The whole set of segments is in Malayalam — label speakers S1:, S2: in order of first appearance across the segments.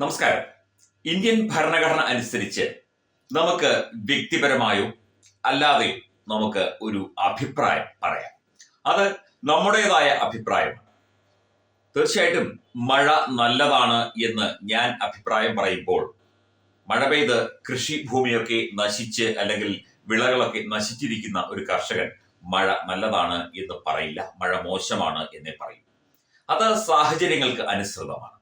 S1: നമസ്കാരം. ഇന്ത്യൻ ഭരണഘടന അനുസരിച്ച് നമുക്ക് വ്യക്തിപരമായും അല്ലാതെ നമുക്ക് ഒരു അഭിപ്രായം പറയാം. അത് നമ്മുടേതായ അഭിപ്രായമാണ്. തീർച്ചയായിട്ടും മഴ നല്ലതാണ് എന്ന് ഞാൻ അഭിപ്രായം പറയുമ്പോൾ മഴ പെയ്ത് കൃഷിഭൂമിയൊക്കെ നശിച്ച് അല്ലെങ്കിൽ വിളകളൊക്കെ നശിച്ചിരിക്കുന്ന ഒരു കർഷകൻ മഴ നല്ലതാണ് എന്ന് പറയില്ല മഴ മോശമാണ് എന്നേ പറയും. അത് സാഹചര്യങ്ങൾക്ക് അനുസൃതമാണ്.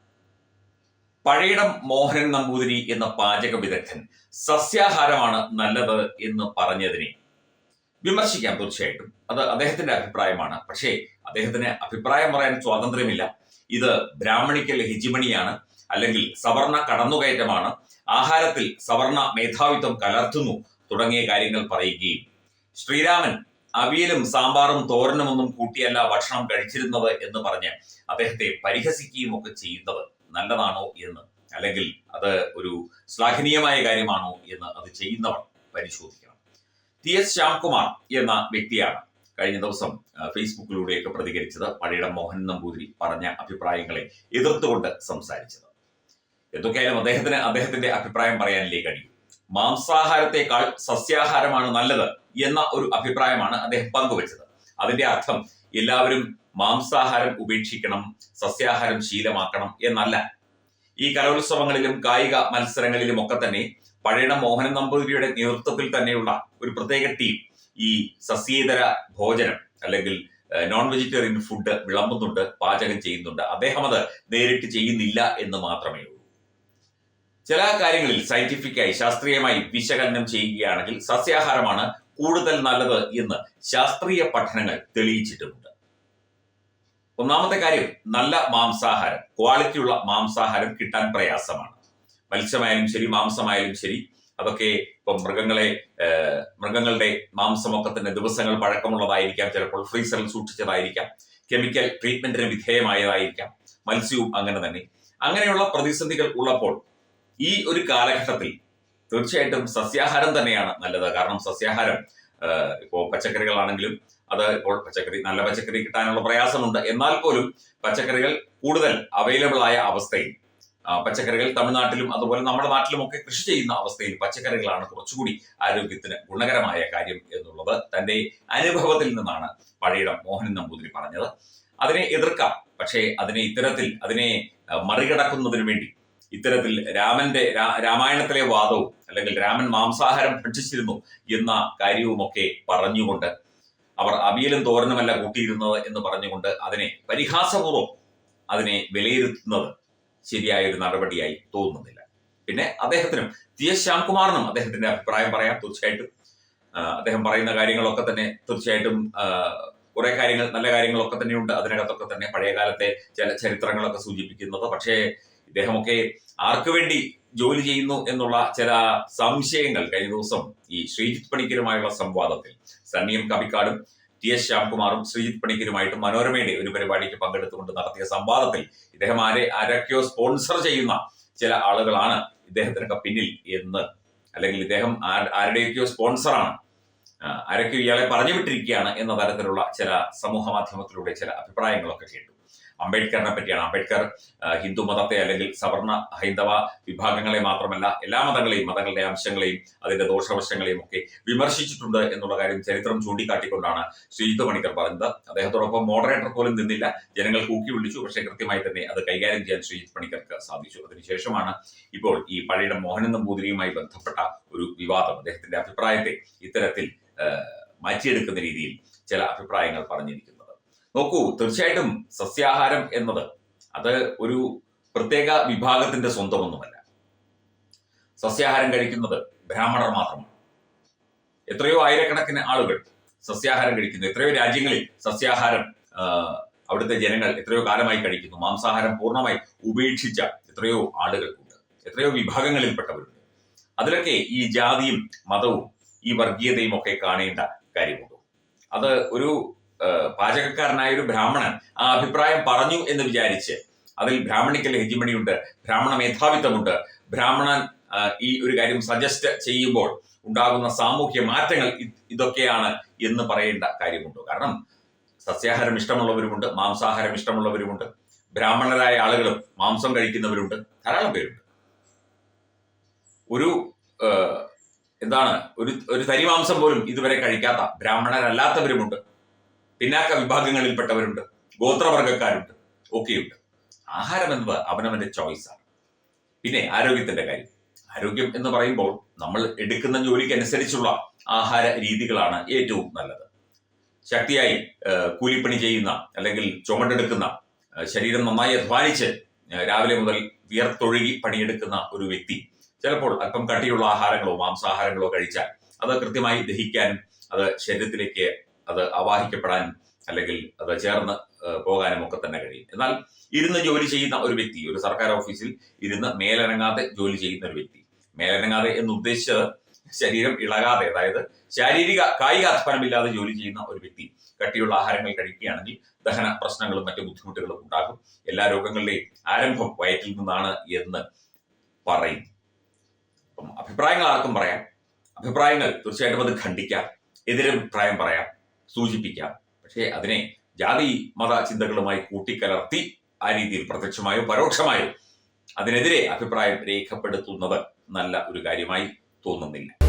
S1: പഴയിടം മോഹനൻ നമ്പൂതിരി എന്ന പാചക വിദഗ്ധൻ സസ്യാഹാരമാണ് നല്ലത് എന്ന് പറഞ്ഞതിനെ വിമർശിക്കാം തീർച്ചയായിട്ടും. അത് അദ്ദേഹത്തിന്റെ അഭിപ്രായമാണ്. പക്ഷേ അദ്ദേഹത്തിന് അഭിപ്രായം പറയാൻ സ്വാതന്ത്ര്യമില്ല. ഇത് ബ്രാഹ്മണിക്കൽ ഹിജിമണിയാണ്. അല്ലെങ്കിൽ സവർണ കടന്നുകയറ്റമാണ്. ആഹാരത്തിൽ സവർണ മേധാവിത്വം കലർത്തുന്നു തുടങ്ങിയ കാര്യങ്ങൾ പറയുകയും ശ്രീരാമൻ അവിയലും സാമ്പാറും തോരനുമൊന്നും കൂട്ടിയല്ല ഭക്ഷണം കഴിച്ചിരുന്നത് എന്ന് പറഞ്ഞ് അദ്ദേഹത്തെ പരിഹസിക്കുകയും ഒക്കെ ചെയ്യുന്നത് നല്ലതാണോ എന്ന്? അല്ലെങ്കിൽ അത് ഒരു ശ്ലാഘനീയമായ കാര്യമാണോ എന്ന് അത് ചെയ്യുന്നവർ പരിശോധിക്കണം. ടി എസ് ശ്യാംകുമാർ എന്ന വ്യക്തിയാണ് കഴിഞ്ഞ ദിവസം ഫേസ്ബുക്കിലൂടെയൊക്കെ പ്രതികരിച്ചത് പഴയുടെ മോഹൻ നമ്പൂതിരി പറഞ്ഞ അഭിപ്രായങ്ങളെ എതിർത്തുകൊണ്ട് സംസാരിച്ചത്. എന്തൊക്കെയായാലും അദ്ദേഹത്തിന് അദ്ദേഹത്തിന്റെ അഭിപ്രായം പറയാനില്ലേ കഴിയും മാംസാഹാരത്തെക്കാൾ സസ്യാഹാരമാണ് നല്ലത് എന്ന ഒരു അഭിപ്രായമാണ് അദ്ദേഹം പങ്കുവച്ചത്. അതിന്റെ അർത്ഥം എല്ലാവരും മാംസാഹാരം ഉപേക്ഷിക്കണം സസ്യാഹാരം ശീലമാക്കണം എന്നല്ല. ഈ കലോത്സവങ്ങളിലും കായിക മത്സരങ്ങളിലും ഒക്കെ തന്നെ പഴയണം മോഹനൻ നമ്പൂതിരിയുടെ നേതൃത്വത്തിൽ തന്നെയുള്ള ഒരു പ്രത്യേക ടീം ഈ സസ്യേതര ഭോജനം അല്ലെങ്കിൽ നോൺ വെജിറ്റേറിയൻ ഫുഡ് വിളമ്പുന്നുണ്ട് പാചകം ചെയ്യുന്നുണ്ട്. അദ്ദേഹം അത് നേരിട്ട് ചെയ്യുന്നില്ല എന്ന് മാത്രമേ ഉള്ളൂ. ചില കാര്യങ്ങളിൽ സയന്റിഫിക്കായി ശാസ്ത്രീയമായി വിശകലനം ചെയ്യുകയാണെങ്കിൽ സസ്യാഹാരമാണ് കൂടുതൽ നല്ലത് എന്ന് ശാസ്ത്രീയ പഠനങ്ങൾ തെളിയിച്ചിട്ടുമുണ്ട്. ഒന്നാമത്തെ കാര്യം നല്ല മാംസാഹാരം. ക്വാളിറ്റിയുള്ള മാംസാഹാരം കിട്ടാൻ പ്രയാസമാണ്. മത്സ്യമായാലും ശരി മാംസമായാലും ശരി അതൊക്കെ ഇപ്പം മൃഗങ്ങളെ മൃഗങ്ങളുടെ മാംസമൊക്കെ തന്നെ ദിവസങ്ങൾ പഴക്കമുള്ളതായിരിക്കാം ചിലപ്പോൾ ഫ്രീസറിൽ സൂക്ഷിച്ചതായിരിക്കാം കെമിക്കൽ ട്രീറ്റ്മെന്റിന് വിധേയമായതായിരിക്കാം മത്സ്യവും അങ്ങനെ തന്നെ. അങ്ങനെയുള്ള പ്രതിസന്ധികൾ ഉള്ളപ്പോൾ ഈ ഒരു കാലഘട്ടത്തിൽ തീർച്ചയായിട്ടും സസ്യാഹാരം തന്നെയാണ് നല്ലത്. കാരണം സസ്യാഹാരം ഇപ്പോൾ ഇപ്പോ പച്ചക്കറികളാണെങ്കിലും അത് ഇപ്പോൾ പച്ചക്കറി നല്ല പച്ചക്കറി കിട്ടാനുള്ള പ്രയാസമുണ്ട്. എന്നാൽ പോലും പച്ചക്കറികൾ കൂടുതൽ അവൈലബിൾ ആയ അവസ്ഥയിൽ പച്ചക്കറികൾ തമിഴ്നാട്ടിലും അതുപോലെ നമ്മുടെ നാട്ടിലുമൊക്കെ കൃഷി ചെയ്യുന്ന അവസ്ഥയിൽ പച്ചക്കറികളാണ് കുറച്ചുകൂടി ആരോഗ്യത്തിന് ഗുണകരമായ കാര്യം എന്നുള്ളത് തന്റെ അനുഭവത്തിൽ നിന്നാണ് പഴയിടം മോഹനൻ നമ്പൂതിരി പറഞ്ഞത്. അതിനെ എതിർക്കാം പക്ഷേ അതിനെ ഇത്തരത്തിൽ അതിനെ മറികടക്കുന്നതിനു വേണ്ടി ഇത്തരത്തിൽ രാമന്റെ രാമായണത്തിലെ വാദവും അല്ലെങ്കിൽ രാമൻ മാംസാഹാരം ഭക്ഷിച്ചിരുന്നു എന്ന കാര്യവുമൊക്കെ പറഞ്ഞുകൊണ്ട് അവർ അവിയലും തോരനുമല്ല കൂട്ടിയിരുന്നത് എന്ന് പറഞ്ഞുകൊണ്ട് അതിനെ പരിഹാസപൂർവം അതിനെ വിലയിരുത്തുന്നത് ശരിയായ ഒരു നടപടിയായി തോന്നുന്നില്ല. പിന്നെ അദ്ദേഹത്തിനും ടി എസ് ശ്യാംകുമാറിനും അദ്ദേഹത്തിന്റെ അഭിപ്രായം പറയാം തീർച്ചയായിട്ടും. അദ്ദേഹം പറയുന്ന കാര്യങ്ങളൊക്കെ തന്നെ തീർച്ചയായിട്ടും കുറെ കാര്യങ്ങൾ നല്ല കാര്യങ്ങളൊക്കെ തന്നെയുണ്ട്. അതിനകത്തൊക്കെ തന്നെ പഴയകാലത്തെ ചില ചരിത്രങ്ങളൊക്കെ സൂചിപ്പിക്കുന്നത്. പക്ഷേ ഇദ്ദേഹമൊക്കെ ആർക്കു വേണ്ടി ജോലി ചെയ്യുന്നു എന്നുള്ള ചില സംശയങ്ങൾ കഴിഞ്ഞ ദിവസം ഈ ശ്രീജിത് പണിക്കരുമായുള്ള സംവാദത്തിൽ സണ്ണിയും കവിക്കാടും ടി എസ് ശ്യാംകുമാറും ശ്രീജിത് പണിക്കരുമായിട്ട് മനോരമയുടെ ഒരു പരിപാടിക്ക് പങ്കെടുത്തുകൊണ്ട് നടത്തിയ സംവാദത്തിൽ ഇദ്ദേഹം ആരെ ആരൊക്കെയോ സ്പോൺസർ ചെയ്യുന്ന ചില ആളുകളാണ് ഇദ്ദേഹത്തിനൊക്കെ പിന്നിൽ എന്ന്. അല്ലെങ്കിൽ ഇദ്ദേഹം ആരുടെയൊക്കെയോ സ്പോൺസറാണ്. ആരൊക്കെയോ ഇയാളെ പറഞ്ഞു വിട്ടിരിക്കുകയാണ് എന്ന തരത്തിലുള്ള ചില സമൂഹ മാധ്യമത്തിലൂടെ ചില അഭിപ്രായങ്ങളൊക്കെ കേട്ടു. അംബേദ്കറിനെ പറ്റിയാണ്. അംബേദ്കർ ഹിന്ദു മതത്തെ അല്ലെങ്കിൽ സവർണ ഹൈന്ദവ വിഭാഗങ്ങളെ മാത്രമല്ല എല്ലാ മതങ്ങളെയും മതങ്ങളുടെ അംശങ്ങളെയും അതിന്റെ ദോഷവശങ്ങളെയും ഒക്കെ വിമർശിച്ചിട്ടുണ്ട് എന്നുള്ള കാര്യം ചരിത്രം ചൂണ്ടിക്കാട്ടിക്കൊണ്ടാണ് ശ്രീജിത്ത് മണിക്കർ പറഞ്ഞത് അദ്ദേഹത്തോടൊപ്പം മോഡറേറ്റർ പോലും നിന്നില്ല. ജനങ്ങൾ കൂക്കി വിളിച്ചു. പക്ഷേ കൃത്യമായി തന്നെ അത് കൈകാര്യം ചെയ്യാൻ ശ്രീജിത്ത് പണിക്കർക്ക് സാധിച്ചു. അതിനുശേഷമാണ് ഇപ്പോൾ ഈ പഴയുടെ മോഹനൻ നമ്പൂതിരിയുമായി ബന്ധപ്പെട്ട ഒരു വിവാദം. അദ്ദേഹത്തിന്റെ അഭിപ്രായത്തെ ഇത്തരത്തിൽ മാറ്റിയെടുക്കുന്ന രീതിയിൽ ചില അഭിപ്രായങ്ങൾ പറഞ്ഞിരിക്കുന്നത്. നോക്കൂ തീർച്ചയായിട്ടും സസ്യാഹാരം എന്നത് അത് ഒരു പ്രത്യേക വിഭാഗത്തിന്റെ സ്വന്തമൊന്നുമല്ല. സസ്യാഹാരം കഴിക്കുന്നത് ബ്രാഹ്മണർ മാത്രമാണ്. എത്രയോ ആയിരക്കണക്കിന് ആളുകൾ സസ്യാഹാരം കഴിക്കുന്നു. എത്രയോ രാജ്യങ്ങളിൽ സസ്യാഹാരം അവിടുത്തെ ജനങ്ങൾ എത്രയോ കാലമായി കഴിക്കുന്നു. മാംസാഹാരം പൂർണമായി ഉപേക്ഷിച്ച എത്രയോ ആളുകൾ ഉണ്ട് എത്രയോ വിഭാഗങ്ങളിൽപ്പെട്ടവരുണ്ട്. അതിലൊക്കെ ഈ ജാതിയും മതവും ഈ വർഗീയതയും ഒക്കെ കാണേണ്ട കാര്യമുണ്ടോ. അത് ഒരു പാചകക്കാരനായ ഒരു ബ്രാഹ്മണൻ ആ അഭിപ്രായം പറഞ്ഞു എന്ന് വിചാരിച്ച് അതിൽ ബ്രാഹ്മണിക്കൽ ഹെജിമണിയുണ്ട് ബ്രാഹ്മണ മേധാവിത്വമുണ്ട്. ബ്രാഹ്മണൻ ഈ ഒരു കാര്യം സജസ്റ്റ് ചെയ്യുമ്പോൾ ഉണ്ടാകുന്ന സാമൂഹ്യ മാറ്റങ്ങൾ ഇതൊക്കെയാണ് എന്ന് പറയേണ്ട കാര്യമുണ്ടോ. കാരണം സസ്യാഹാരം ഇഷ്ടമുള്ളവരുമുണ്ട് മാംസാഹാരം ഇഷ്ടമുള്ളവരുമുണ്ട് ബ്രാഹ്മണരായ ആളുകളും മാംസം കഴിക്കുന്നവരുണ്ട് ധാരാളം പേരുണ്ട്. ഒരു എന്താണ് ഒരു ഒരു തരിമാംസം പോലും ഇതുവരെ കഴിക്കാത്ത ബ്രാഹ്മണരല്ലാത്തവരുമുണ്ട്. പിന്നാക്ക വിഭാഗങ്ങളിൽപ്പെട്ടവരുണ്ട്. ഗോത്രവർഗക്കാരുണ്ട് ഒക്കെയുണ്ട്. ആഹാരം എന്നത് അവനവന്റെ ചോയ്സാണ് പിന്നെ ആരോഗ്യത്തിന്റെ കാര്യം. ആരോഗ്യം എന്ന് പറയുമ്പോൾ നമ്മൾ എടുക്കുന്ന ജോലിക്ക് അനുസരിച്ചുള്ള ആഹാര രീതികളാണ് ഏറ്റവും നല്ലത്. ശക്തിയായി കൂലിപ്പണി ചെയ്യുന്ന അല്ലെങ്കിൽ ചുമടെടുക്കുന്ന ശരീരം നന്നായി അധ്വാനിച്ച് രാവിലെ മുതൽ വിയർത്തൊഴുകി പണിയെടുക്കുന്ന ഒരു വ്യക്തി. ചിലപ്പോൾ അല്പം കട്ടിയുള്ള ആഹാരങ്ങളോ മാംസാഹാരങ്ങളോ കഴിച്ചാൽ അത് കൃത്യമായി ദഹിക്കാനും അത് ശരീരത്തിലേക്ക് അത് ആവാഹിക്കപ്പെടാനും അല്ലെങ്കിൽ അത് ചേർന്ന് പോകാനും ഒക്കെ തന്നെ കഴിയും. എന്നാൽ ഇരുന്ന് ജോലി ചെയ്യുന്ന ഒരു വ്യക്തി ഒരു സർക്കാർ ഓഫീസിൽ ഇരുന്ന് മേലനങ്ങാതെ ജോലി ചെയ്യുന്ന ഒരു വ്യക്തി മേലനങ്ങാതെ എന്ന് ഉദ്ദേശിച്ചത് ശരീരം ഇളകാതെ അതായത് ശാരീരിക കായിക അധ്വാനമില്ലാതെ ജോലി ചെയ്യുന്ന ഒരു വ്യക്തി കട്ടിയുള്ള ആഹാരങ്ങൾ കഴിക്കുകയാണെങ്കിൽ ദഹന പ്രശ്നങ്ങളും മറ്റു ബുദ്ധിമുട്ടുകളും ഉണ്ടാകും. എല്ലാ രോഗങ്ങളുടെയും ആരംഭം വയറ്റിൽ നിന്നാണ് എന്ന് പറയും. അഭിപ്രായങ്ങൾ ആർക്കും പറയാം. അഭിപ്രായങ്ങൾ തീർച്ചയായിട്ടും അത് ഖണ്ഡിക്കാം. എതിരഭിപ്രായം പറയാം. സൂചിപ്പിക്കാം. പക്ഷേ അതിനെ ജാതി മത ചിന്തകളുമായി കൂട്ടിക്കലർത്തി ആ രീതിയിൽ പ്രത്യക്ഷമായോ പരോക്ഷമായോ അതിനെതിരെ അഭിപ്രായം രേഖപ്പെടുത്തുന്നത് നല്ല ഒരു കാര്യമായി തോന്നുന്നില്ല.